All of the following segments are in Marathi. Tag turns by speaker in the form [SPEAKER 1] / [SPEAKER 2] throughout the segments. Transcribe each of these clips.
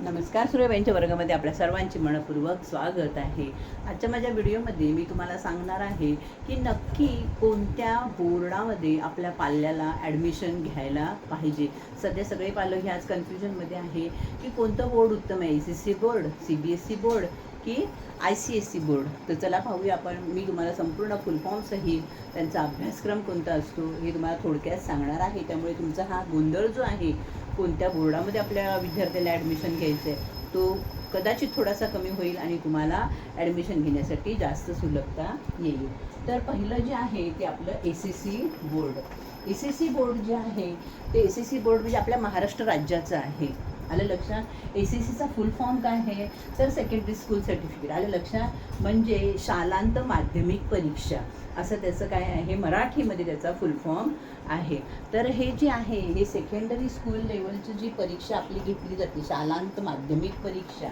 [SPEAKER 1] नमस्कार सूर्यबाईंच्या वर्गामध्ये आपल्या सर्वांचे मनपूर्वक स्वागत आहे. आजच्या माझ्या व्हिडिओमध्ये मी तुम्हाला सांगणार आहे की नक्की कोणत्या बोर्डामध्ये आपल्या पाल्याला ॲडमिशन घ्यायला पाहिजे. सध्या सगळे पालक ह्याच कन्फ्युजनमध्ये आहे की कोणतं बोर्ड उत्तम आहे? C C board C B S C board की I C S C board तर चला पाहूया आपण. मी तुम्हाला संपूर्ण फुलफॉर्मसही त्यांचा अभ्यासक्रम कोणता असतो हे तुम्हाला थोडक्यात सांगणार आहे. त्यामुळे तुमचा हा गोंधळ जो आहे कोणत्या बोर्डामध्ये आपल्या विद्यार्थ्याला ॲडमिशन घ्यायचं आहे तो कदाचित थोडासा कमी होईल आणि तुम्हाला ॲडमिशन घेण्यासाठी जास्त सुलभता येईल. तर पहिलं जे आहे ते आपलं S S C board S S C board जे आहे ते एस एस सी बोर्ड म्हणजे आपल्या महाराष्ट्र राज्याचं आहे. आलं लक्षात? ए सी सीचा फुल फॉर्म काय आहे? तर सेकंडरी स्कूल सर्टिफिकेट आलं लक्षात? म्हणजे शालांत माध्यमिक परीक्षा. असं त्याचं काय आहे? मराठीमध्ये त्याचा फुल फॉर्म आहे. तर हे जे आहे हे सेकंडरी स्कूल लेवलची जी परीक्षा आपली घेतली जाते शालांत माध्यमिक परीक्षा.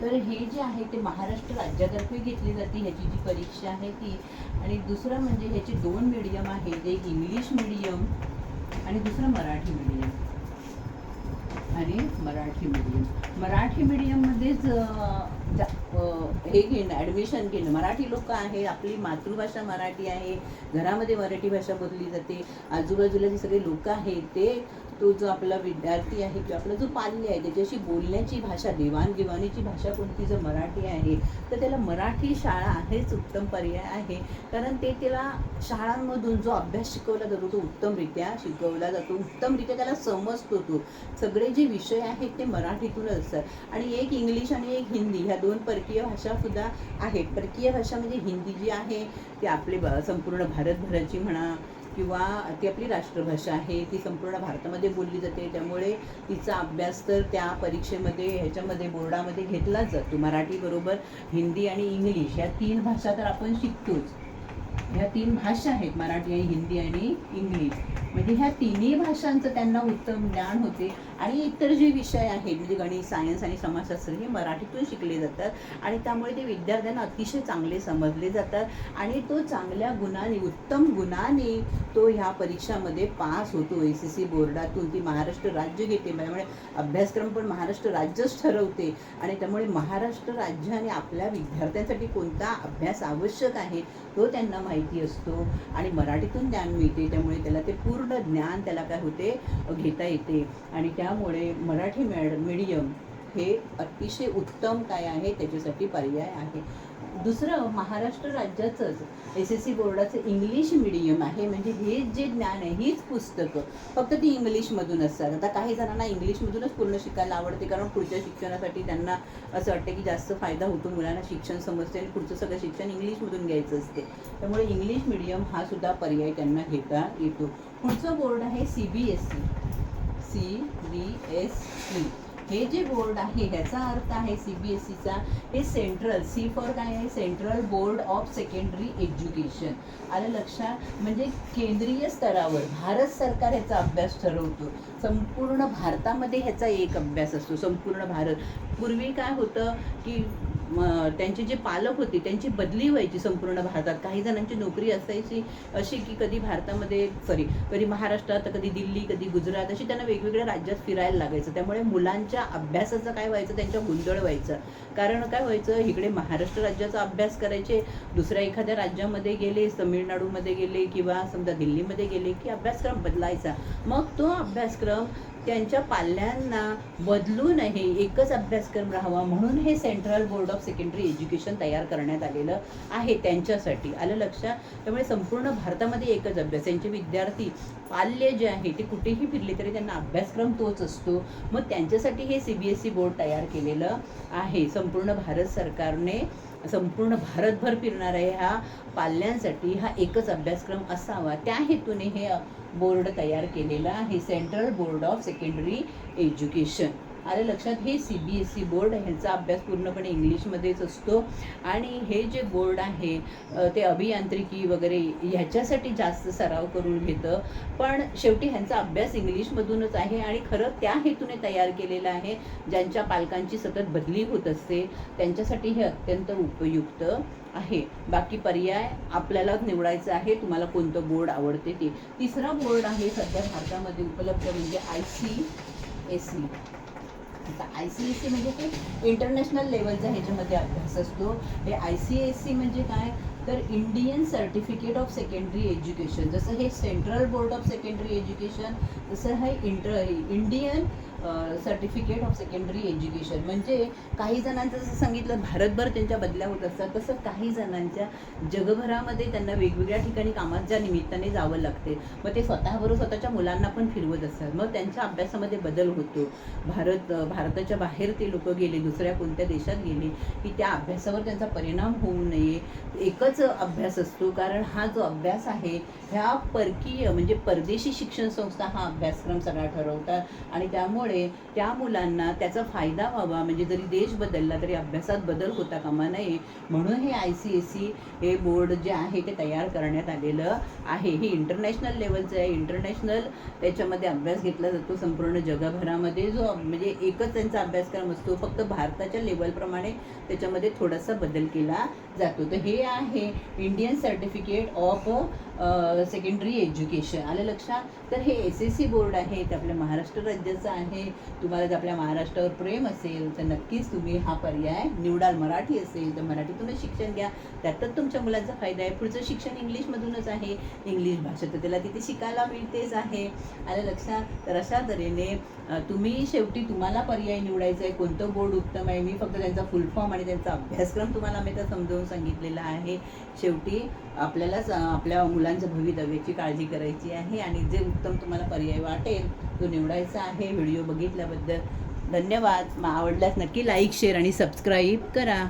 [SPEAKER 1] तर हे जे आहे ते महाराष्ट्र राज्यातर्फे घेतली जाते ह्याची जी परीक्षा आहे ती. आणि दुसरं म्हणजे ह्याचे दोन मीडियम आहेत एक इंग्लिश मीडियम आणि दुसरं मराठी मीडियम आणि मराठी मीडियम मराठी मीडियममध्येच हे घेणं ॲडमिशन घेणं. मराठी लोक आहे आपली मातृभाषा मराठी आहे. घरामध्ये मराठी भाषा बोलली जाते. आजूबाजूला जे सगळे लोक आहेत ते तो जो आपला विद्यार्थी आहे किंवा आपला जो पाल्य आहे त्याच्याशी बोलण्याची भाषा देवाणघेवाणीची भाषा कोणती जर मराठी आहे तर त्याला मराठी शाळा हेच उत्तम पर्याय आहे. कारण ते त्याला शाळांमधून जो अभ्यास शिकवला जातो तो उत्तमरित्या शिकवला जातो. उत्तमरित्या त्याला समजतो तो. सगळे जे विषय आहेत ते मराठीतूनच असतात. आणि एक इंग्लिश आणि एक हिंदी ह्या दोन परकीय भाषासुद्धा आहेत. परकीय भाषा म्हणजे हिंदी जी आहे ती आपले ब- संपूर्ण भारतभराची म्हणा किंवा ती आपली राष्ट्रभाषा आहे ती संपूर्ण भारतामध्ये बोलली जाते. त्यामुळे तिचा अभ्यास तर त्या परीक्षेमध्ये ह्याच्यामध्ये बोर्डामध्ये घेतलाच जातो. मराठीबरोबर हिंदी आणि इंग्लिश या तीन भाषा तर आपण शिकतोच. ह्या तीन भाषा आहेत मराठी आणि हिंदी आणि इंग्लिश. म्हणजे ह्या तिन्ही भाषांचं त्यांना उत्तम ज्ञान होते. आणि इतर जे विषय आहेत म्हणजे गणित सायन्स आणि समाजशास्त्र हे मराठीतून शिकले जातात. आणि त्यामुळे ते विद्यार्थ्यांना अतिशय चांगले समजले जातात. आणि तो चांगल्या गुणाने उत्तम गुणाने तो ह्या परीक्षामध्ये पास होतो. एस एस सी बोर्डातून ती महाराष्ट्र राज्य घेते. त्यामुळे अभ्यासक्रम पण महाराष्ट्र राज्यच ठरवते. आणि त्यामुळे महाराष्ट्र राज्य आणि आपल्या विद्यार्थ्यांसाठी कोणता अभ्यास आवश्यक आहे तो त्यांना माहिती असतो. आणि मराठीतून ज्ञान मिळते. त्यामुळे त्याला ते पूर्ण ज्ञान त्याला काय होते? घेता येते. आणि त्यामुळे मराठी मॅड मीडियम हे अतिशय उत्तम काय आहे? त्याच्यासाठी पर्याय आहे. दुसरं महाराष्ट्र राज्याचंच एस एस सी बोर्डाचं इंग्लिश मिडियम आहे. म्हणजे हे जे ज्ञान आहे हीच पुस्तकं फक्त ती इंग्लिशमधून असतात. आता काही जणांना इंग्लिशमधूनच पूर्ण शिकायला आवडते. कारण पुढच्या शिक्षणासाठी त्यांना असं वाटतं की जास्त फायदा होतो. मुलांना शिक्षण समजते आणि पुढचं सगळं शिक्षण इंग्लिशमधून घ्यायचं असते. त्यामुळे इंग्लिश मिडियम हा सुद्धा पर्याय त्यांना घेता येतो. पुढचं बोर्ड आहे C B S C C B S C हे जे बोर्ड आहे ह्याचा अर्थ आहे सी बी एस सीचा हे सेंट्रल सी फॉर काय आहे? Central board of secondary education आलं लक्षात? म्हणजे केंद्रीय स्तरावर भारत सरकार ह्याचा अभ्यास ठरवतो. संपूर्ण भारतामध्ये ह्याचा एक अभ्यास असतो. संपूर्ण भारत. पूर्वी काय होतं की मग त्यांचे जे पालक होते त्यांची बदली व्हायची संपूर्ण भारतात. काही जणांची नोकरी असायची अशी की कधी भारतामध्ये सॉरी कधी महाराष्ट्रात तर कधी दिल्ली कधी गुजरात अशी त्यांना वेगवेगळ्या राज्यात फिरायला लागायचं. त्यामुळे मुलांच्या अभ्यासाचं काय व्हायचं? त्यांच्या गोंधळ व्हायचं. कारण काय व्हायचं? इकडे महाराष्ट्र राज्याचा अभ्यास करायचे दुसऱ्या एखाद्या राज्यामध्ये गेले तमिळनाडूमध्ये गेले किंवा समजा दिल्लीमध्ये गेले की अभ्यासक्रम बदलायचा. मग तो अभ्यासक्रम त्यांच्या पाल्यांना बदलू नये एकच अभ्यासक्रम राहावा म्हणून हे central board of secondary education तयार करण्यात आलेलं आहे त्यांच्यासाठी. आलं लक्षात? त्यामुळे संपूर्ण भारतामध्ये एकच अभ्यास. त्यांचे विद्यार्थी पाल्य जे आहे ते कुठेही फिरले तरी त्यांना अभ्यासक्रम तोच असतो. मग त्यांच्यासाठी हे C B S E board तयार केलेलं आहे. संपूर्ण भारत सरकारने संपूर्ण भारतभर फिरणाऱ्या ह्या पाल्यांसाठी हा एकच अभ्यासक्रम असावा. त्या हेतूने हे बोर्ड तयार केलेलं आहे central board of secondary education. आलं लक्षात. हे C B S E board ह्यांचा अभ्यास पूर्णपणे इंग्लिशमध्येच असतो. आणि हे जे बोर्ड आहे ते अभियांत्रिकी वगैरे ह्याच्यासाठी जास्त सराव करून घेतं. पण शेवटी ह्यांचा अभ्यास इंग्लिशमधूनच आहे आणि खरं त्या हेतूने तयार केलेलं आहे. ज्यांच्या पालकांची सतत बदली होत असते त्यांच्यासाठी हे अत्यंत उपयुक्त आहे. बाकी पर्याय आपल्यालाच निवडायचं आहे. तुम्हाला कोणतं बोर्ड आवडते ते. तिसरा बोर्ड आहे सध्या भारतामध्ये उपलब्ध म्हणजे आय सी एस सी आता आय सी एस सी म्हणजे ते इंटरनॅशनल लेवलचा ह्याच्यामध्ये अभ्यास असतो. हे आय सी एस सी म्हणजे काय? तर Indian certificate of secondary education जसं हे central board of secondary education जसं हे inter Indian certificate of secondary education म्हणजे काही जणांचं जसं सांगितलं भारतभर त्यांच्या बदल्या होत असतात तसं काही जणांच्या जगभरामध्ये त्यांना वेगवेगळ्या ठिकाणी कामाच्या निमित्ताने जावं लागते. मग ते स्वतःबरोबर स्वतःच्या मुलांना पण फिरवत असतात. मग त्यांच्या अभ्यासामध्ये बदल होतो. भारत भारताच्या बाहेर ते लोक गेले दुसऱ्या कोणत्या देशात गेले की त्या अभ्यासावर त्यांचा परिणाम होऊ नये. एकच अभ्यास असतो. कारण हा जो अभ्यास आहे ह्या परकीय म्हणजे परदेशी शिक्षण संस्था हा अभ्यासक्रम सगळा ठरवतात. आणि त्यामुळे त्या मुलांना त्याचा फायदा व्हावा. म्हणजे जरी देश बदलला तरी अभ्यासात बदल होता कामा नये. म्हणून हे आय सी एस सी हे बोर्ड जे आहे ते तयार करण्यात आलेलं आहे. हे इंटरनॅशनल लेवलचं आहे. इंटरनॅशनल त्याच्यामध्ये अभ्यास घेतला जातो संपूर्ण जगभरामध्ये. जो म्हणजे एकच त्यांचा अभ्यासक्रम असतो. फक्त भारताच्या लेवलप्रमाणे त्याच्यामध्ये थोडासा बदल केला जातो. तर हे आहे Indian certificate of secondary education आलं लक्षात? तर हे एस एस सी बोर्ड आहे ते आपल्या महाराष्ट्र राज्याचं आहे. तुम्हाला जर आपल्या महाराष्ट्रावर प्रेम असेल तर नक्कीच तुम्ही हा पर्याय निवडाल. मराठी असेल तर मराठीतूनच शिक्षण घ्या. त्यातच तुमच्या मुलांचा फायदा आहे. पुढचं शिक्षण इंग्लिशमधूनच आहे. इंग्लिश भाषा तर त्याला तिथे शिकायला मिळतेच आहे. आलं लक्षात? तर अशा तऱ्हेने तुम्ही शेवटी तुम्हाला पर्याय निवडायचा आहे. कोणतं बोर्ड उत्तम आहे? मी फक्त त्यांचा फुल फॉर्म आणि त्यांचा अभ्यासक्रम तुम्हाला मी तर समजावून सांगितलेला आहे. शेवटी आपल्यालाच आपल्या मुला मुलांच्या भवितव्याची काळजी करायची आहे आणि जे उत्तम तुम्हाला पर्याय वाटेल तो निवडायचा आहे. व्हिडिओ बघितल्याबद्दल धन्यवाद. मग आवडल्यास नक्की लाईक शेअर आणि सबस्क्राईब करा.